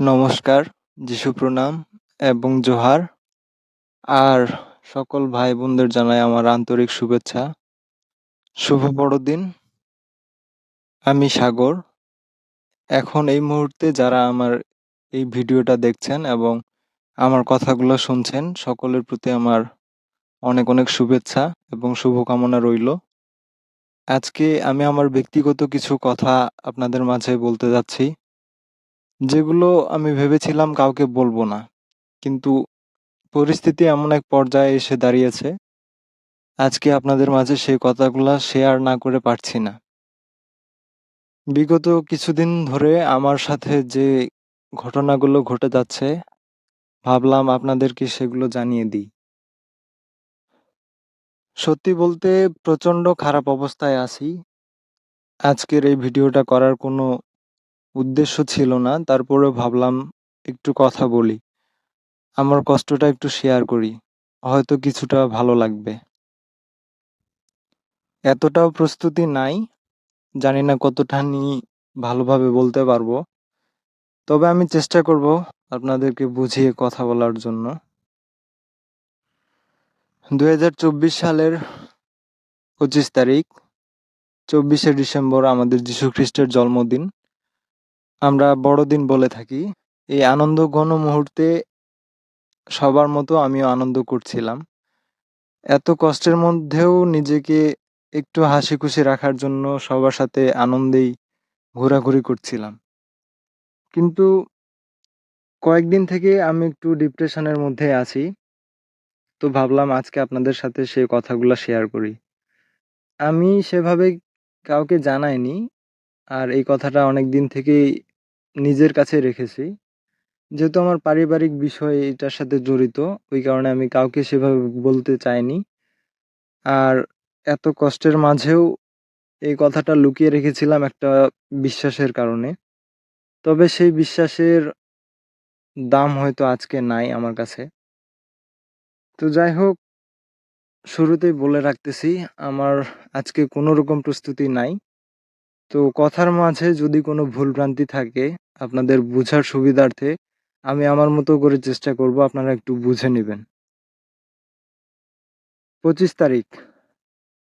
নমস্কার, যিশু প্রণাম এবং জোহার। আর সকল ভাই বোনদের জানাই আমার আন্তরিক শুভেচ্ছা। শুভ বড়দিন। আমি সাগর। এখন এই মুহূর্তে যারা আমার এই ভিডিওটা দেখছেন এবং আমার কথাগুলো শুনছেন সকলের প্রতি আমার অনেক অনেক শুভেচ্ছা এবং শুভকামনা রইল। আজকে আমি আমার ব্যক্তিগত কিছু কথা আপনাদের মাঝে বলতে যাচ্ছি। যেগুলো আমি ভেবেছিলাম কাউকে বলব না। কিন্তু পরিস্থিতি এমন এক পর্যায়ে এসে দাঁড়িয়েছে, আজকে আপনাদের মাঝে সেই কথাগুলা শেয়ার না করে পারছি না। বিগত কিছুদিন ধরে আমার সাথে যে ঘটনাগুলো ঘটে যাচ্ছে, ভাবলাম আপনাদেরকে সেগুলো জানিয়ে দিই। সত্যি বলতে প্রচণ্ড খারাপ অবস্থায় আছি। আজকের এই ভিডিওটা করার কোনো উদ্দেশ্য ছিল না। তারপরেও ভাবলাম একটু কথা বলি। আমার কষ্টটা একটু শেয়ার করি। হয়তো কিছুটা ভালো লাগবে। এতটাও প্রস্তুতি নাই। জানি না কতখানি ভালোভাবে বলতে পারব। তবে আমি চেষ্টা করব আপনাদেরকে বুঝিয়ে কথা বলার জন্য। ২০২৪ সালের ২৫ তারিখ, ২৪শে ডিসেম্বর আমাদের যীশু খ্রিস্টের জন্মদিন। আমরা বড়দিন বলে থাকি। এই আনন্দ ঘন মুহূর্তে সবার মতো আমিও আনন্দ করছিলাম। এত কষ্টের মধ্যেও নিজেকে একটু হাসি খুশি রাখার জন্য সবার সাথে আনন্দেই ঘোরাঘুরি করছিলাম। কিন্তু কয়েকদিন থেকে আমি একটু ডিপ্রেশনের মধ্যে আছি। তো ভাবলাম আজকে আপনাদের সাথে সেই কথাগুলো শেয়ার করি। আমি সেভাবে কাউকে জানাইনি। আর এই কথাটা অনেকদিন থেকেই নিজের কাছে রেখেছি। যেহেতু আমার পারিবারিক বিষয় এটার সাথে জড়িত, ওই কারণে আমি কাউকে সেভাবে বলতে চাইনি। আর এত কষ্টের মাঝেও এই কথাটা লুকিয়ে রেখেছিলাম একটা বিশ্বাসের কারণে। তবে সেই বিশ্বাসের দাম হয়তো আজকে নাই আমার কাছে। তো যাই হোক, শুরুতেই বলে রাখতেছি আমার আজকে কোনো রকম প্রস্তুতি নাই। তো কথার মাঝে যদি কোনো ভুলভ্রান্তি থাকে আপনাদের বুঝার সুবিধার্থে আমি আমার মতো করে চেষ্টা করব আপনারা একটু বুঝে নেবেন পঁচিশ তারিখ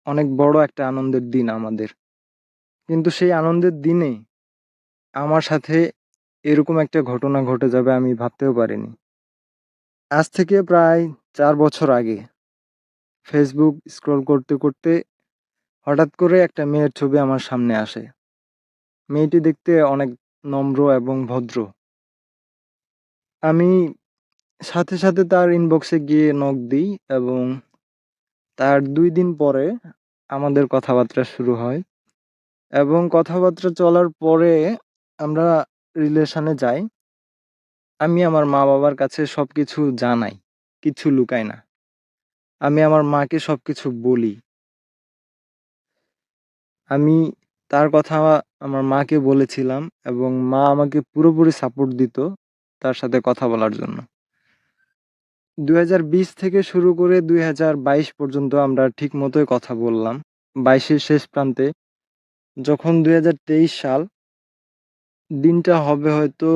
অনেক বড় একটা আনন্দের দিন আমাদের। কিন্তু সেই আনন্দের দিনে আমার সাথে এরকম একটা ঘটনা ঘটে যাবে আমি ভাবতেও পারিনি। আজ থেকে প্রায় চার বছর আগে ফেসবুক স্ক্রল করতে, করতে হঠাৎ করে একটা মেয়ের ছবি আমার সামনে আসে। মেয়েটি দেখতে অনেক নম্র এবং ভদ্র। আমি সাথে, সাথে তার ইনবক্সে গিয়ে নক দিই এবং তার দুই দিন পরে আমাদের কথাবার্তা শুরু হয় এবং কথাবার্তা চলার পরে আমরা রিলেশনে যাই। আমি আমার মা-বাবার কাছে সবকিছু জানাই। কিচ্ছু লুকাই না। আমি আমার মাকে সব কিছু বলি। আমি তার কথা আমার মাকে বলেছিলাম এবং মা আমাকে পুরোপুরি সাপোর্ট দিত তার সাথে কথা বলার জন্য। ২০২০ থেকে শুরু করে ২০২২ পর্যন্ত আমরা ঠিক মতোই কথা বললাম। বাইশের শেষ প্রান্তে যখন ২০২৩ সাল দিনটা হবে হয়তো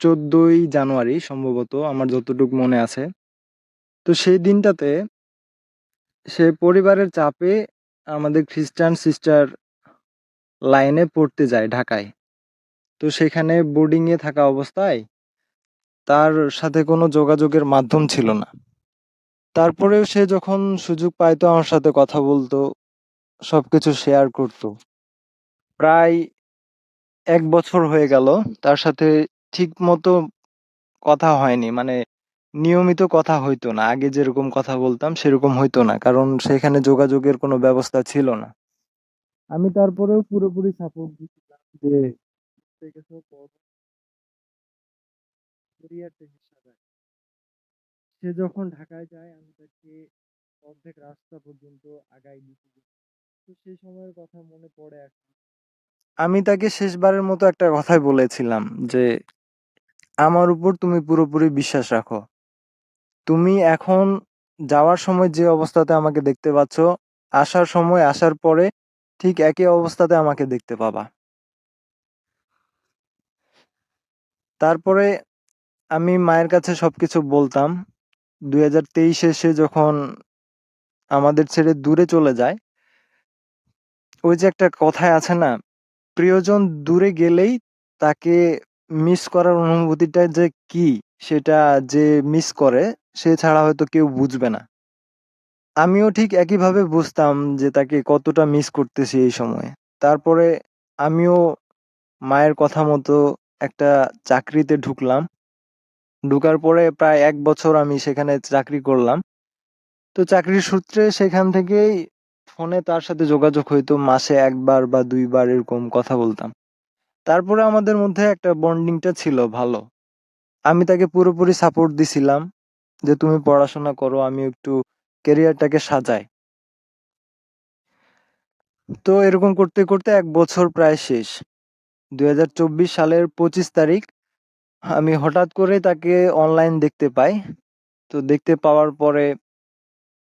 ১৪ই জানুয়ারি সম্ভবত আমার যতটুকু মনে আছে। তো সেই দিনটাতে সে পরিবারের চাপে আমাদের খ্রিস্টান সিস্টার লাইনে পড়তে যায় ঢাকায়। তো সেখানে বোর্ডিংয়ে থাকা অবস্থায় তার সাথে কোনো যোগাযোগের মাধ্যম ছিল না। তারপরেও সে যখন সুযোগ পাইতো আমার সাথে কথা বলতো, সবকিছু শেয়ার করতো। প্রায় এক বছর হয়ে গেল তার সাথে ঠিক মতো কথা হয়নি। মানে নিয়মিত কথা হইতো না। আগে যেরকম কথা বলতাম সেরকম হইতো না। কারণ সেখানে যোগাযোগের কোনো ব্যবস্থা ছিল না। আমি তারপরেও পুরোপুরি সাপোর্ট দিছিলাম যে সে যখন ঢাকায় যায় আমি তাকে অর্ধেক রাস্তা পর্যন্ত আগায় দিতে তো সেই সময়ের কথা মনে পড়ে এখন। আমি তাকে শেষবারের মতো একটা কথাই বলেছিলাম যে, "আমার উপর তুমি পুরোপুরি বিশ্বাস রাখো। তুমি এখন যাওয়ার সময় যে অবস্থাতে আমাকে দেখতে পাচ্ছ, আসার সময় আসার পরে ঠিক একই অবস্থাতে আমাকে দেখতে পাবা।" তারপরে আমি মায়ের কাছে সবকিছু বলতাম দুই হাজার সে যখন আমাদের ছেড়ে দূরে চলে যায় ওই যে একটা কথায় আছে না প্রিয়জন দূরে গেলেই তাকে মিস করার অনুভূতিটা যে কি সেটা যে মিস করে সে ছাড়া হয়তো কেউ বুঝবে না। আমিও ঠিক একইভাবে বুঝতাম যে তাকে কতটা মিস করতেছি এই সময়ে। তারপরে আমিও মায়ের কথা মতো একটা চাকরিতে ঢুকলাম। ঢুকার পরে প্রায় এক বছর আমি সেখানে চাকরি করলাম। তো চাকরির সূত্রে সেখান থেকেই ফোনে তার সাথে যোগাযোগ হইতো, মাসে একবার বা দুইবার এরকম কথা বলতাম। তারপরে আমাদের মধ্যে একটা বন্ডিংটা ছিল ভালো। আমি তাকে পুরোপুরি সাপোর্ট দিছিলাম। যে তুমি পড়াশোনা করো আমি একটু ক্যারিয়ারটাকে সাজাই। তো এরকম করতে করতে এক বছর প্রায় শেষ। দুই হাজার চব্বিশ সালের পঁচিশ তারিখ, আমি হঠাৎ করে তাকে অনলাইন দেখতে পাই। তো দেখতে পাওয়ার পরে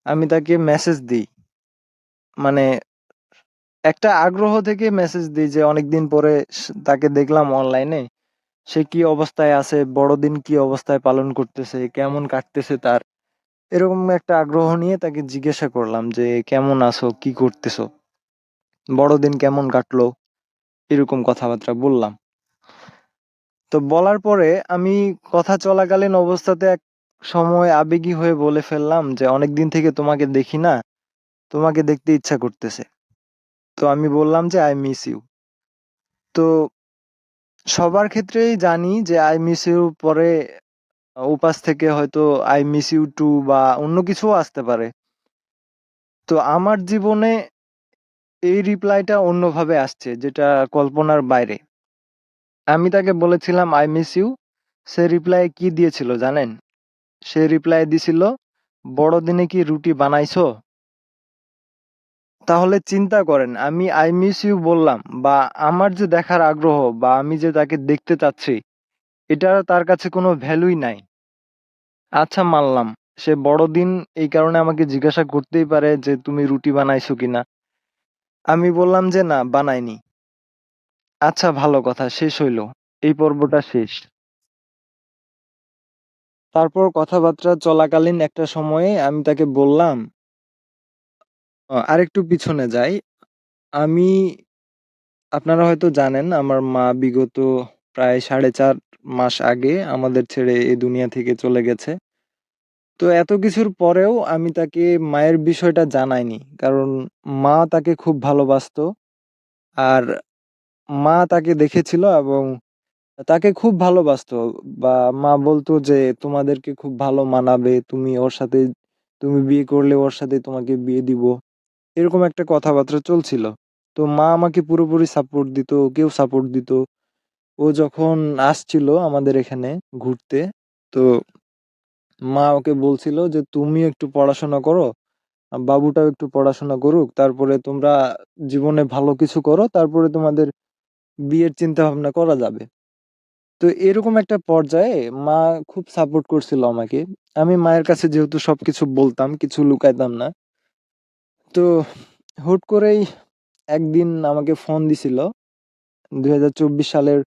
আমি তাকে মেসেজ দিই। মানে একটা আগ্রহ থেকে মেসেজ দিই যে অনেকদিন পরে তাকে দেখলাম অনলাইনে সে কি অবস্থায় আছে, বড়দিন কি অবস্থায় পালন করতেছে, কেমন কাটতেছে তার? এরকম একটা আগ্রহ নিয়ে তাকে জিজ্ঞাসা করলাম যে, কেমন আছো? কি করতেছো? বড়দিন কেমন কাটলো? এরকম কথাবার্তা বললাম। তো বলার পরে আমি কথা চলাকালীন অবস্থাতে এক সময় আবেগী হয়ে বলে ফেললাম যে, অনেকদিন থেকে তোমাকে দেখি না, তোমাকে দেখতে ইচ্ছা করতেছে। তো আমি বললাম যে আই মিস ইউ তো সবার ক্ষেত্রেই জানি যে, আই মিস ইউ পরে উপাস থেকে হয়তো আই মিস ইউ টু বা অন্য কিছুও আসতে পারে। তো আমার জীবনে এই রিপ্লাইটা অন্যভাবে আসছে, যেটা কল্পনার বাইরে। আমি তাকে বলেছিলাম, আই মিস ইউ সে রিপ্লাই কি দিয়েছিল জানেন? সে রিপ্লাই দিছিল, বড়দিনে কি রুটি বানাইছো? তাহলে চিন্তা করেন, আমি আই মিস ইউ বললাম বা আমার যে দেখার আগ্রহ বা আমি যে তাকে দেখতে চাচ্ছি এটা তার কাছে কোনো ভ্যালুই নাই। আচ্ছা মানলাম। সে বড়দিন এই কারণে আমাকে জিজ্ঞাসা করতেই পারে যে, তুমি রুটি বানাইছো কিনা? আমি বললাম যে, না, বানাইনি। আচ্ছা ভালো কথা, শেষ হইল। এই পর্বটা শেষ। তারপর কথাবার্তা চলাকালীন একটা সময়ে আমি তাকে বললাম আহ, আরেকটু পিছনে যাই। আমি আপনারা হয়তো জানেন আমার মা বিগত প্রায় সাড়ে চার মাস আগে আমাদের ছেড়ে এই দুনিয়া থেকে চলে গেছে। তো এত কিছুর পরেও আমি তাকে মায়ের বিষয়টা জানাইনি। কারণ মা তাকে খুব ভালোবাসতো। আর মা তাকে দেখেছিল এবং তাকে খুব ভালোবাসতো বা মা বলতো যে তোমাদেরকে খুব ভালো মানাবে। তুমি ওর সাথে তুমি বিয়ে করলে ওর সাথে তোমাকে বিয়ে দিব। এরকম একটা কথাবার্তা চলছিল। তো মা আমাকে পুরোপুরি সাপোর্ট দিত ওকেও সাপোর্ট দিত। ও যখন আসছিল আমাদের এখানে ঘুরতে, তো মা ওকে বলছিল যে তুমি একটু পড়াশোনা করো বাবুটাও একটু পড়াশোনা করুক, তারপরে তোমরা জীবনে ভালো কিছু করো, তারপরে তোমাদের বিয়ের চিন্তা ভাবনা করা যাবে। তো এরকম একটা পর্যায়ে মা খুব সাপোর্ট করছিল আমাকে। আমি মায়ের কাছে যেহেতু সবকিছু বলতাম, কিছু লুকাইতাম না। তো হুট করেই একদিন আমাকে ফোন দিছিল, দুই হাজার চব্বিশ সালের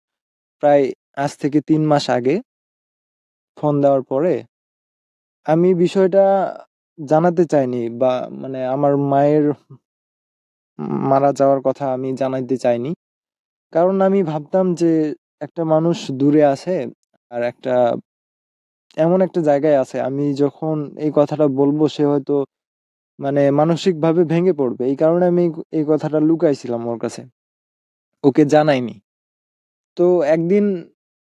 প্রায় আজ থেকে তিন মাস আগে। ফোন দেওয়ার পরে আমি বিষয়টা জানাতে চাইনি বা মানে আমার মায়ের মারা যাওয়ার কথা আমি জানাইতে চাইনি। কারণ আমি ভাবতাম যে একটা মানুষ দূরে আছে আর একটা এমন একটা জায়গায় আছে। আমি যখন এই কথাটা বলব সে হয়তো মানে মানসিকভাবে ভেঙে পড়বে। এই কারণে আমি এই কথাটা লুকাইছিলাম ওর কাছে। ওকে জানাইনি। তো একদিন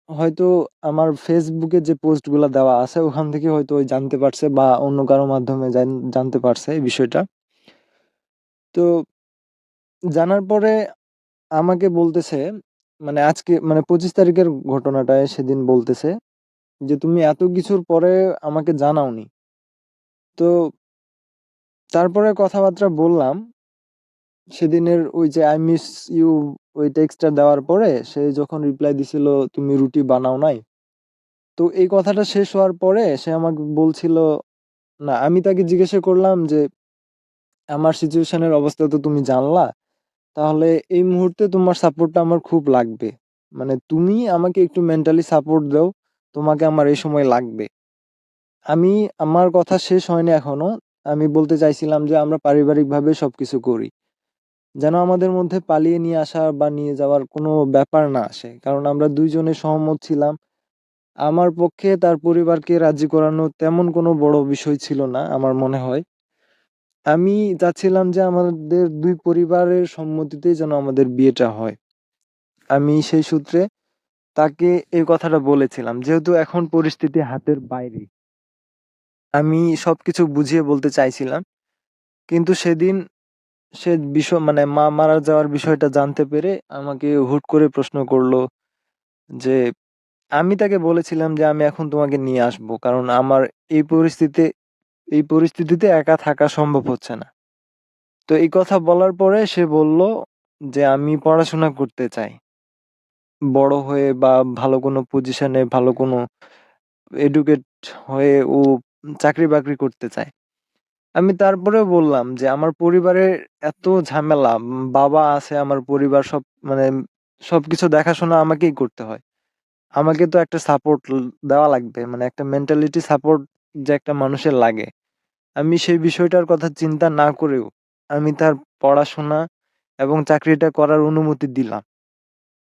হয়তো আমার ফেসবুকে যে পোস্টগুলো দেওয়া আছে, ওখান থেকে হয়তো ওই জানতে পারছে বা অন্য কারও মাধ্যমে জান- জানতে পারছে এই বিষয়টা। তো জানার পরে আমাকে বলতেছে মানে আজকে মানে পঁচিশ তারিখের ঘটনাটায় সেদিন বলতেছে যে, তুমি এত কিছুর পরে আমাকে জানাওনি। তো তারপরে কথাবার্তা বললাম। সেদিনের ওই যে আই মিস ইউ ওই টেক্সটটা দেওয়ার পরে সে যখন রিপ্লাই দিছিল, তুমি রুটি বানাও নাই? তো এই কথাটা শেষ হওয়ার পরে সে আমাকে বলছিল, না, আমি তাকে জিজ্ঞাসা করলাম যে, আমার সিচুয়েশনের অবস্থা তো তুমি জানলা, তাহলে এই মুহূর্তে তোমার সাপোর্টটা আমার খুব লাগবে। মানে তুমি আমাকে একটু মেন্টালি সাপোর্ট দাও, তোমাকে আমার এই সময় লাগবে। আমি, আমার কথা শেষ হয়নি এখনও আমি বলতে চাইছিলাম যে আমরা পারিবারিকভাবে সবকিছু করি। যেন আমাদের মধ্যে পালিয়ে নিয়ে আসা বা নিয়ে যাওয়ার কোনো ব্যাপার না আসে। কারণ আমরা দুইজনে সহমত ছিলাম। আমার পক্ষে তার পরিবারকে রাজি করানো তেমন কোনো বড় বিষয় ছিল না, আমার মনে হয়। আমি চাচ্ছিলাম যে আমাদের দুই পরিবারের সম্মতিতেই যেন আমাদের বিয়েটা হয়। আমি সেই সূত্রে তাকে এই কথাটা বলেছিলাম, যেহেতু এখন পরিস্থিতি হাতের বাইরে। আমি সবকিছু বুঝিয়ে বলতে চাইছিলাম। কিন্তু সেদিন সে বিষয় মানে মা মারা যাওয়ার বিষয়টা জানতে পেরে আমাকে হুট করে প্রশ্ন করল যে, আমি তাকে বলেছিলাম যে আমি এখন তোমাকে নিয়ে আসব, কারণ আমার এই পরিস্থিতিতে এই পরিস্থিতিতে একা থাকা সম্ভব হচ্ছে না। তো এই কথা বলার পরে সে বলল যে, আমি পড়াশোনা করতে চাই। বড় হয়ে বা ভালো কোনো পজিশনে ভালো কোনো এডুকেট হয়ে ও চাকরি বাকরি করতে চায়। আমি তারপরেও বললাম যে, আমার পরিবারের এত ঝামেলা বাবা আছে, আমার পরিবার সব মানে সবকিছু দেখাশোনা আমাকেই করতে হয়। আমাকে তো একটা সাপোর্ট দেওয়া লাগবে মানে একটা মেন্টালিটি সাপোর্ট যে একটা মানুষের লাগে। আমি সেই বিষয়টার কথা চিন্তা না করেও আমি তার পড়াশোনা এবং চাকরিটা করার অনুমতি দিলাম।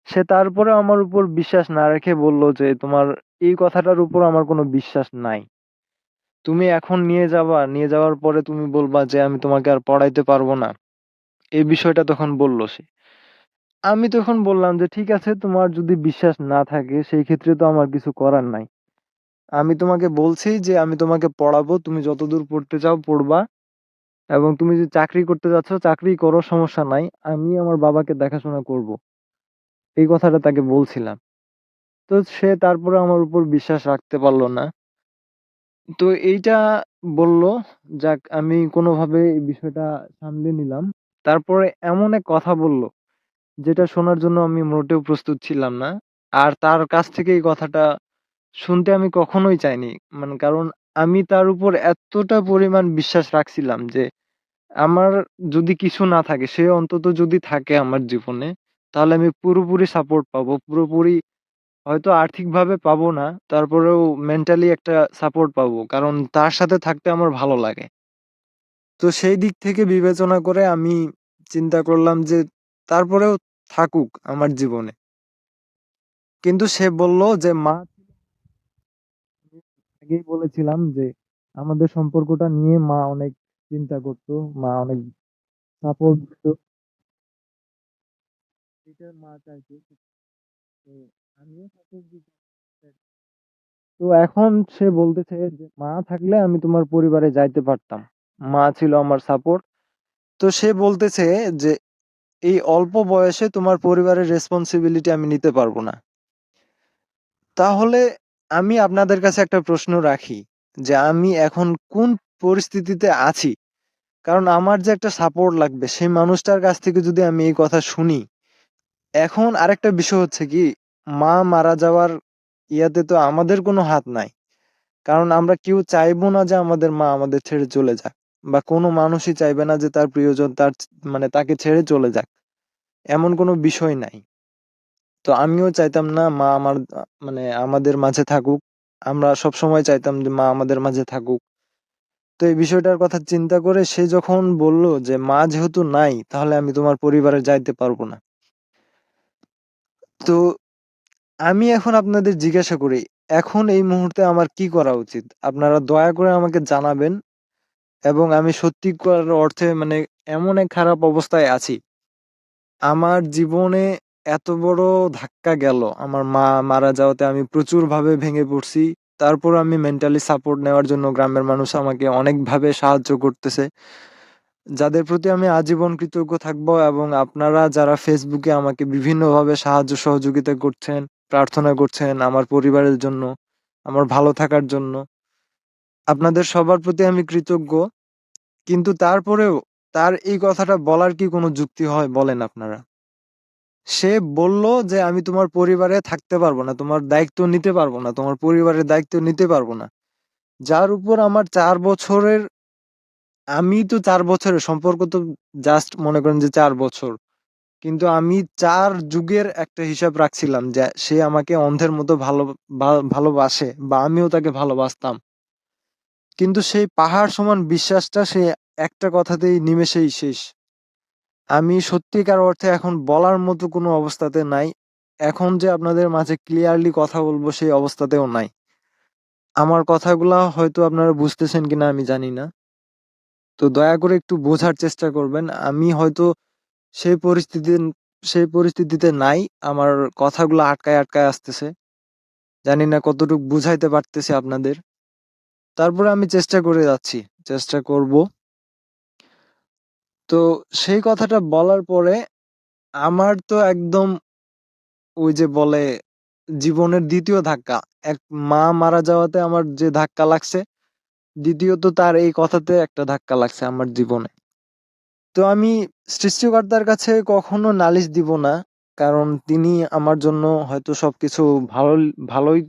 সে তারপরে আমার উপর বিশ্বাস না রেখে বলল যে, তোমার এই কথাটার উপর আমার কোনো বিশ্বাস নাই। তুমি এখন নিয়ে যাবা, নিয়ে যাওয়ার পরে তুমি বলবা যে আমি তোমাকে আর পড়াইতে পারব না। এই বিষয়টা তখন বলল সে। আমি তখন বললাম যে, ঠিক আছে, তোমার যদি বিশ্বাস না থাকে, সেই ক্ষেত্রে তো আমার কিছু করার নাই। আমি তোমাকে বলছি যে, আমি তোমাকে পড়াবো, তুমি যতদূর পড়তে চাও পড়বা। এবং তুমি যদি চাকরি করতে যাচ্ছ, চাকরি করো, সমস্যা নাই। আমি আমার বাবাকে দেখাশোনা করব। এই কথাটা তাকে বলছিলাম। তো সে তারপরে আমার উপর বিশ্বাস রাখতে পারল না। তো এইটা বলল, যাক আমি কোনোভাবে এই বিষয়টা সামলে নিলাম। তারপরে এমন এক কথা বলল, যেটা শোনার জন্য আমি মোটেও প্রস্তুত ছিলাম না। আর তার কাছ থেকে এই কথাটা শুনতে আমি কখনোই চাইনি। মানে কারণ আমি তার উপর এতটা পরিমাণ বিশ্বাস রাখছিলাম যে, আমার যদি কিছু না থাকে, সে অন্তত যদি থাকে আমার জীবনে, তাহলে আমি পুরোপুরি সাপোর্ট পাবো, পুরোপুরি হয়তো আর্থিকভাবে পাবো না, তারপরেও মেন্টালি একটা সাপোর্ট পাবো। কারণ তার সাথে থাকতে আমার ভালো লাগে। তো সেই দিক থেকে বিবেচনা করে আমি চিন্তা করলাম যে, তারপরেও থাকুক আমার জীবনে। কিন্তু সে বলল যে, মা, আগেই বলেছিলাম যে, আমাদের সম্পর্কটা নিয়ে মা অনেক চিন্তা করতো, মা অনেক সাপোর্ট দিত। মা চাইতো তো এখন সে বলতেছে যে, মা থাকলে আমি তোমার পরিবারে যাইতে পারতাম। মা ছিল আমার সাপোর্ট তো সে বলতেছে যে, এই অল্প বয়সে তোমার পরিবারের রেসপন্সিবিলিটি আমি নিতে পারব না। তাহলে আমি আপনাদের কাছে একটা প্রশ্ন রাখি যে, আমি এখন কোন পরিস্থিতিতে আছি? কারণ আমার যে একটা সাপোর্ট লাগবে, সেই মানুষটার কাছ থেকে যদি আমি এই কথা শুনি, এখন আরেকটা বিষয় হচ্ছে কি মা মারা যাওয়ার ইয়াতে তো আমাদের কোনো হাত নাই। কারণ আমরা কেউ চাইব না যে আমাদের মা আমাদের ছেড়ে চলে যাক বা কোনো মানুষই চাইবে না যে তার প্রিয়জন তার মানে তাকে ছেড়ে চলে যাক। এমন কোনো বিষয় নাই। তো আমিও চাইতাম না মা আমার মানে আমাদের মাঝে থাকুক। আমরা সব সময় চাইতাম যে মা আমাদের মাঝে থাকুক। তো এই বিষয়টার কথা চিন্তা করে সে যখন বলল যে মা যেহেতু নাই, তাহলে আমি তোমার পরিবারে যাইতে পারব না। তো আমি এখন আপনাদের জিজ্ঞাসা করি, এখন এই মুহূর্তে আমার কি করা উচিত? আপনারা দয়া করে আমাকে জানাবেন এবং আমি সত্যি করার অর্থে মানে এমন এক খারাপ অবস্থায় আছি। আমার জীবনে এত বড় ধাক্কা গেল। আমার মা মারা যাওয়াতে আমি প্রচুর ভাবে ভেঙে পড়ছি। তারপর আমি মেন্টালি সাপোর্ট নেওয়ার জন্য গ্রামের মানুষ আমাকে অনেকভাবে সাহায্য করতেছে। যাদের প্রতি আমি আজীবন কৃতজ্ঞ থাকব এবং আপনারা যারা ফেসবুকে আমাকে বিভিন্নভাবে সাহায্য সহযোগিতা করছেন প্রার্থনা করছেন আমার পরিবারের জন্য, আমার ভালো থাকার জন্য। আপনাদের সবার প্রতি আমি কৃতজ্ঞ, কিন্তু তারপরেও তার এই কথাটা বলার কি কোনো যুক্তি হয় বলেন আপনারা। সে বলল যে আমি তোমার পরিবারে থাকতে পারব না, তোমার দায়িত্ব নিতে পারব না, তোমার পরিবারের দায়িত্ব নিতে পারব না। যার উপর আমার চার বছরের, আমি তো চার বছরের, সম্পর্ক তো জাস্ট মনে করেন যে চার বছর। কিন্তু আমি চার যুগের একটা হিসাব রাখছিলাম যে সে আমাকে অন্ধের মতো ভালো ভালোবাসে বা আমিও তাকে ভালোবাসতাম। কিন্তু সেই পাহাড় সমান বিশ্বাসটা সে একটা কথাতেই নিমেষেই শেষ। আমি সত্যিকার অর্থে এখন বলার মতো কোনো অবস্থাতে নাই। এখন যে আপনাদের মাঝে ক্লিয়ারলি কথা বলব সেই অবস্থাতেও নাই। আমার কথাগুলা হয়তো আপনারা বুঝতেছেন কিনা আমি জানি না। তো দয়া করে একটু বোঝার চেষ্টা করবেন। আমি হয়তো সেই পরিস্থিতি সেই পরিস্থিতিতে নাই। আমার কথাগুলো আটকায়, আটকায় আসতেছে। জানি না কতটুকু বুঝাইতে পারতেছি আপনাদের। তারপরে আমি চেষ্টা করে যাচ্ছি। চেষ্টা করব। তো সেই কথাটা বলার পরে আমার তো একদম ওই যে বলে জীবনের ২য় ধাক্কা। এক মা মারা যাওয়াতে আমার যে ধাক্কা লাগছে, দ্বিতীয়ত তার এই কথাতে একটা ধাক্কা লাগছে আমার জীবনে। তো আমি সৃষ্টিকর্তার কাছে কখনো নালিশ দিব না। কারণ তিনি আমার জন্য হয়তো সবকিছু ভালো ভালোই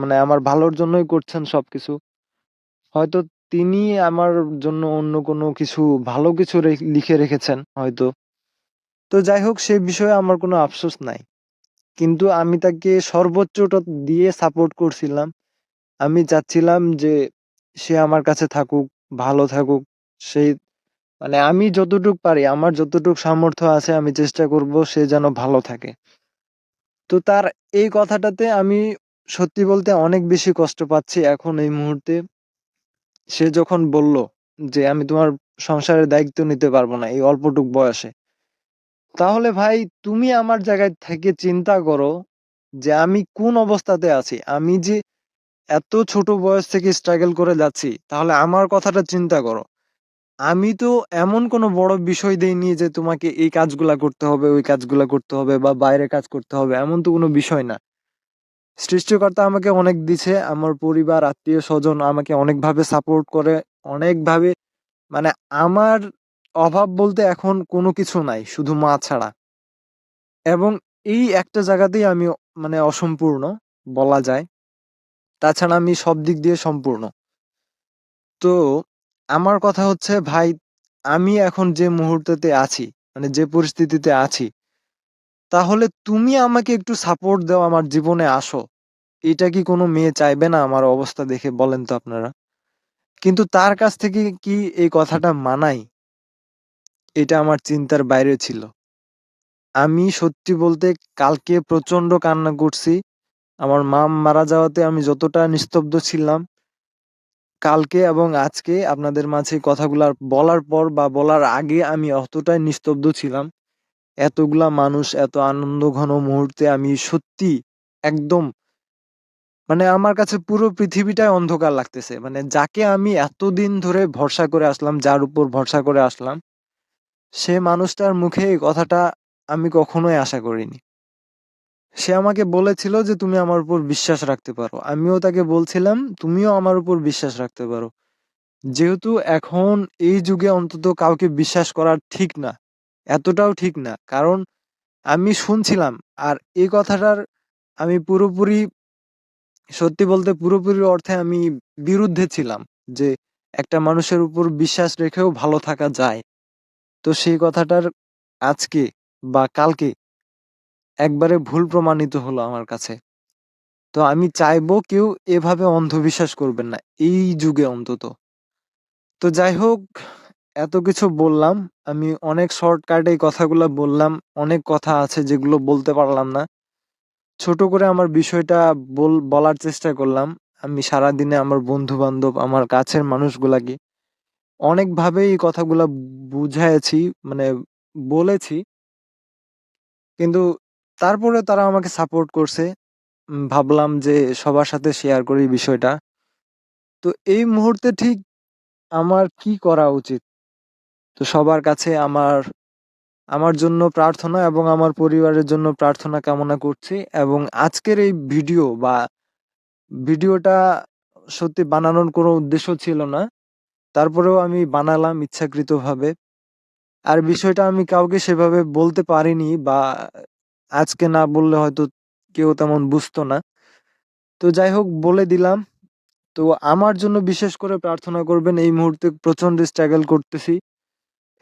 মানে আমার ভালোর জন্যই করছেন সবকিছু। হয়তো তিনি আমার জন্য অন্য কোনো কিছু ভালো কিছু লিখে রেখেছেন হয়তো। তো যাই হোক সে বিষয়ে আমার কোনো আফসোস নাই। কিন্তু আমি তাকে সর্বোচ্চটা দিয়ে সাপোর্ট করছিলাম। আমি চাচ্ছিলাম যে সে আমার কাছে থাকুক, ভালো থাকুক। সেই মানে আমি যতটুক পারি, আমার যতটুক সামর্থ্য আছে আমি চেষ্টা করব সে যেন ভালো থাকে। তো তার এই কথাটাতে আমি সত্যি বলতে অনেক বেশি কষ্ট পাচ্ছি এখন এই মুহূর্তে। সে যখন বলল যে, "আমি তোমার সংসারের দায়িত্ব নিতে পারব না এই অল্পটুক বয়সে।" তাহলে ভাই তুমি আমার জায়গায় থেকে চিন্তা করো যে আমি কোন অবস্থাতে আছি। আমি যে এত ছোট বয়স থেকে স্ট্রাগল করে যাচ্ছি, তাহলে আমার কথাটা চিন্তা করো। আমি তো এমন কোনো বড় বিষয় দেইনি যে তোমাকে এই কাজগুলা করতে হবে, ওই কাজগুলা করতে হবে বা বাইরে কাজ করতে হবে। এমন তো কোনো বিষয় না। সৃষ্টিকর্তা আমাকে অনেক দিছে। আমার পরিবার, আত্মীয় স্বজন আমাকে অনেকভাবে সাপোর্ট করে। অনেকভাবে মানে আমার অভাব বলতে এখন কোনো কিছু নাই। শুধু মা ছাড়া। এবং এই একটা জায়গাতেই আমি মানে অসম্পূর্ণ বলা যায়। তাছাড়া আমি সব দিক দিয়ে সম্পূর্ণ। তো আমার কথা হচ্ছে ভাই আমি এখন যে মুহূর্তেতে আছি, মানে যে পরিস্থিতিতে আছি, তাহলে তুমি আমাকে একটু সাপোর্ট দাও আমার জীবনে আসো। এটা কি কোনো মেয়ে চাইবে না আমার অবস্থা দেখে বলেন তো আপনারা? কিন্তু তার কাছ থেকে কি এই কথাটা মানায়? এটা আমার চিন্তার বাইরে ছিল। আমি সত্যি বলতে কালকে প্রচণ্ড কান্না করছি। আমার মা মারা যাওয়াতে আমি যতটা নিস্তব্ধ ছিলাম কালকে এবং আজকে আপনাদের মাঝে কথাগুলা বলার পর বা বলার আগে আমি অতটাই নিস্তব্ধ ছিলাম। এতগুলা মানুষ, এত আনন্দ ঘন মুহূর্তে আমি সত্যি একদম মানে আমার কাছে পুরো পৃথিবীটাই অন্ধকার লাগতেছে। মানে যাকে আমি এতদিন ধরে ভরসা করে আসলাম, যার উপর ভরসা করে আসলাম, সে মানুষটার মুখে এই কথাটা আমি কখনোই আশা করিনি। সে আমাকে বলেছিল যে, "তুমি আমার উপর বিশ্বাস রাখতে পারো।" আমিও তাকে বলছিলাম, "তুমিও আমার উপর বিশ্বাস রাখতে পারো।" যেহেতু এখন এই যুগে অন্তত কাউকে বিশ্বাস করা ঠিক না। এতটাও ঠিক না। কারণ আমি শুনছিলাম আর এই কথাটার আমি পুরোপুরি সত্যি বলতে পুরোপুরি অর্থে আমি বিরুদ্ধে ছিলাম। যে একটা মানুষের উপর বিশ্বাস রেখেও ভালো থাকা যায়। তো সেই কথাটার আজকে বা কালকে একবারে ভুল প্রমাণিত হলো আমার কাছে। তো আমি চাইব কেউ এভাবে অন্ধবিশ্বাস করবেন না। এই যুগে অন্তত। তো যাই হোক এত কিছু বললাম। আমি অনেক শর্টকাট কথাগুলা বললাম। অনেক কথা আছে যেগুলো বলতে পারলাম না। ছোট করে আমার বিষয়টা বল বলার চেষ্টা করলাম। আমি সারাদিনে আমার বন্ধু-বান্ধব, আমার কাছের মানুষগুলাকে অনেকভাবে এই কথাগুলা বুঝায়েছি মানে বলেছি। কিন্তু তারপরেও তারা আমাকে সাপোর্ট করছে। ভাবলাম যে সবার সাথে শেয়ার করি বিষয়টা। তো এই মুহূর্তে ঠিক আমার কি করা উচিত? তো সবার কাছে আমার আমার জন্য প্রার্থনা এবং আমার পরিবারের জন্য প্রার্থনা কামনা করছি এবং আজকের এই ভিডিও বা ভিডিওটা সত্যি বানানোর কোনো উদ্দেশ্য ছিল না। তারপরেও আমি বানালাম ইচ্ছাকৃতভাবে। আর বিষয়টা আমি কাউকে সেভাবে বলতে পারিনি বা আজকে না বললে হয়তো কেউ তেমন বুঝতো না। তো যাই হোক বলে দিলাম। তো আমার জন্য বিশেষ করে প্রার্থনা করবেন এই মুহূর্তে প্রচণ্ড স্ট্রাগল করতেছি।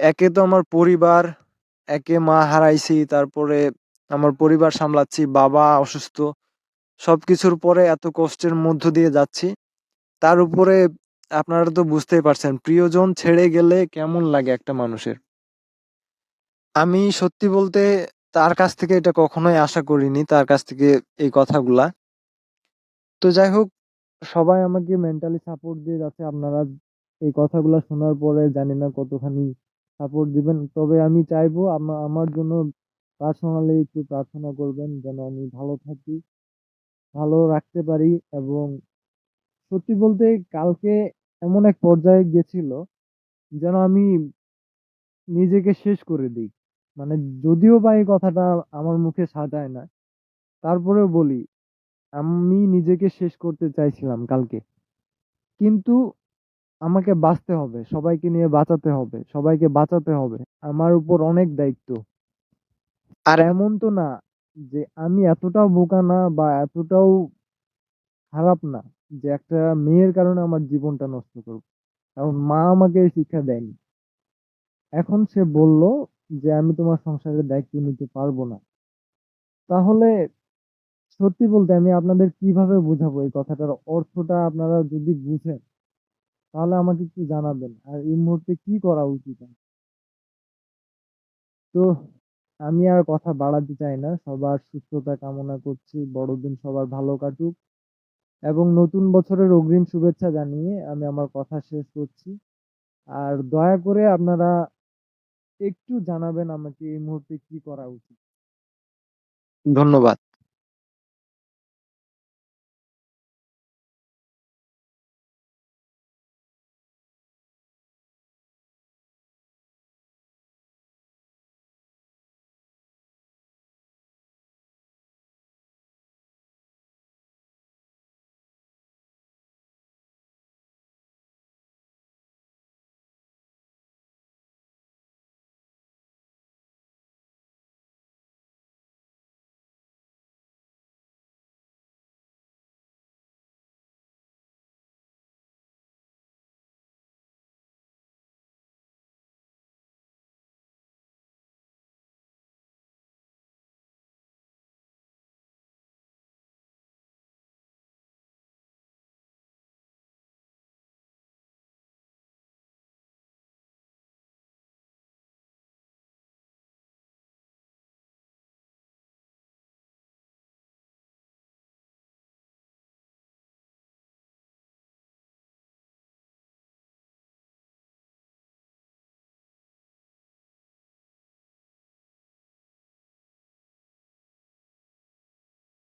একে তো আমার পরিবার, একে মা হারাইছি, তারপরে আমার পরিবার সামলাচ্ছি, বাবা অসুস্থ। সব কিছুর পরে এত কষ্টের মধ্য দিয়ে যাচ্ছি। তার উপরে আপনারা তো বুঝতেই পারছেন প্রিয়জন ছেড়ে গেলে কেমন লাগে একটা মানুষের। আমি সত্যি বলতে তার কাছ থেকে এটা কখনোই আশা করিনি, তার কাছ থেকে এই কথাগুলা। তো যাই হোক, সবাই আমাকে মেন্টালি সাপোর্ট দিয়ে যাচ্ছে। আপনারা এই কথাগুলা শোনার পরে জানি না কতখানি সাপোর্ট দিবেন। তবে আমি চাইব আমা, আমার জন্য পার্সোনালি একটু প্রার্থনা করবেন যেন আমি ভালো থাকি। ভালো রাখতে পারি এবং সত্যি বলতে কালকে এমন এক পর্যায়ে গেছিল যেন আমি নিজেকে শেষ করে দেই। মানে যদিও বা এই কথাটা আমার মুখে সাজায় না। তারপরেও বলি, আমি নিজেকে শেষ করতে চাইছিলাম কালকে। কিন্তু আমাকে বাঁচতে হবে। সবাইকে নিয়ে বাঁচাতে হবে। সবাইকে বাঁচাতে হবে। আমার উপর অনেক দায়িত্ব। আর এমন তো না যে আমি এতটাও বোকা না বা এতটাও খারাপ না যে একটা মেয়ের কারণে আমার জীবনটা নষ্ট করব। কারণ মা আমাকে শিক্ষা দেয়নি। এখন সে বলল যে আমি তোমার সংসারের দায়িত্ব নিতে পারব না। তাহলে সত্যি বলতে আমি আপনাদের কীভাবে বুঝাবো এই কথাটার অর্থটা আপনারা যদি বুঝেন, তাহলে আমাকে একটু জানাবেন। আর এই মুহূর্তে কি করা উচিত? তো আমি আর কথা বাড়াতে চাই না। সবার সুস্থতা কামনা করছি। বড়দিন সবার ভালো কাটুক। এবং নতুন বছরের অগ্রিম শুভেচ্ছা জানিয়ে আমি আমার কথা শেষ করছি। আর দয়া করে আপনারা একটু জানাবেন আমাকে এই মুহূর্তে কি করা উচিত? ধন্যবাদ।